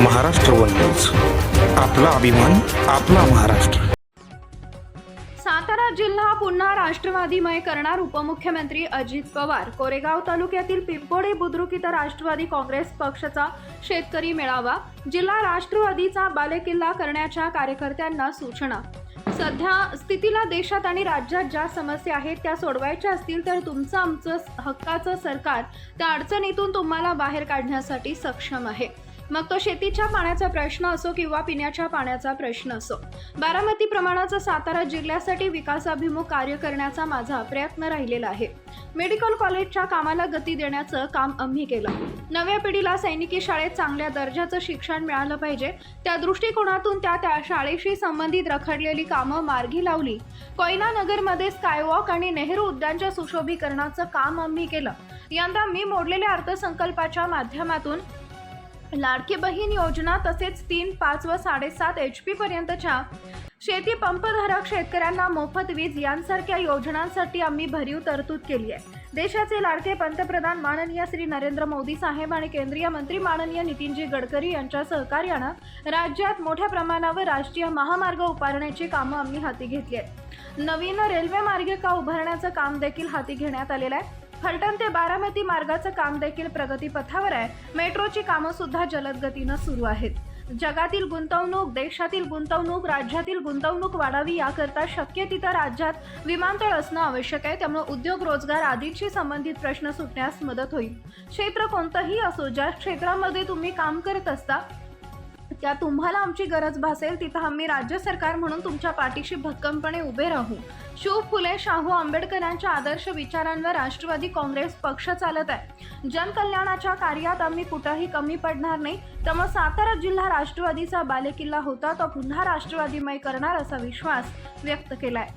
Maharashtra one news. आपला अभिमान आपला महाराष्ट्र. सातारा जिल्हा पुन्हा राष्ट्रवादीमय करणार उपमुख्यमंत्री अजित पवार. कोरेगाव तालुक्यातील पिंपोडे बुद्रुक इथं राष्ट्रवादी काँग्रेस पक्षाचा शेतकरी मेळावा. जिल्हा राष्ट्रवादीचा बालेकिल्ला करण्याच्या कार्यकर्त्यांना सूचना. सध्या स्थितीला देशात आणि राज्यात ज्या समस्या आहेत त्या सोडवायच्या असतील तर तुमचं आमचं हक्काचं सरकार त्या अडचणीतून तुम्हाला बाहेर काढण्यासाठी सक्षम आहे. मग तो शेतीच्या पाण्याचा प्रश्न असो किंवा पिण्याच्या पाण्याचा प्रश्न असो. बारामती प्रमाणाचा सातारा जिल्ह्यासाठी विकासाभिमुख कार्य करण्याचा माझा प्रयत्न राहिलेला आहे. मेडिकल कॉलेजच्या कामाला गती देण्याचं काम आम्ही केलं. नव्या पिढीला सैनिकी शाळेत चांगल्या दर्जाचं शिक्षण मिळालं पाहिजे. त्या दृष्टिकोनातून त्या त्या शाळेशी संबंधित रखडलेली कामं मार्गी लावली. कोयना नगरमध्ये स्कायवॉक आणि नेहरू उद्यानच्या सुशोभीकरणाचं काम आम्ही केलं. यंदा मी मोडलेल्या अर्थसंकल्पाच्या माध्यमातून लाडकी बहीण योजना तसेच तीन पाच व साडेसात एच पी पर्यंतच्या शेती पंपधारक शेतकऱ्यांना मोफत वीज यांसारख्या योजनांसाठी आम्ही भरीव तरतूद केली आहे. देशाचे लाडके पंतप्रधान माननीय श्री नरेंद्र मोदी साहेब आणि केंद्रीय मंत्री माननीय नितीनजी गडकरी यांच्या सहकार्यानं राज्यात मोठ्या प्रमाणावर राष्ट्रीय महामार्ग उभारण्याची कामं आम्ही हाती घेतली आहेत. नवीन रेल्वे मार्गिका उभारण्याचं काम देखील हाती घेण्यात आलेलं आहे. फलटण ते बारामती मार्गाचं काम देखील प्रगतीपथावर आहे. मेट्रोची कामं सुद्धा जलद गतीनं सुरू आहेत. जगातील गुंतवणूक देशातील गुंतवणूक राज्यातील गुंतवणूक वाढावी याकरता शक्य तिथं राज्यात विमानतळ असणं आवश्यक आहे. त्यामुळे उद्योग रोजगार आदींशी संबंधित प्रश्न सुटण्यास मदत होईल. क्षेत्र कोणतंही असो ज्या क्षेत्रामध्ये तुम्ही काम करत असता त्या तुम्हाला आमची गरज भासेल तिथं आम्ही राज्य सरकार म्हणून तुमच्या पाठीशी भक्कमपणे उभे राहू. शिव फुले शाहू आंबेडकरांच्या आदर्श विचारांवर राष्ट्रवादी काँग्रेस पक्ष चालत आहे. जनकल्याणाच्या कार्यात आम्ही कुठंही कमी पडणार नाही. त्यामुळे सातारा जिल्हा राष्ट्रवादीचा बालेकिल्ला होता तो पुन्हा राष्ट्रवादीमय करणार असा विश्वास व्यक्त केलाय.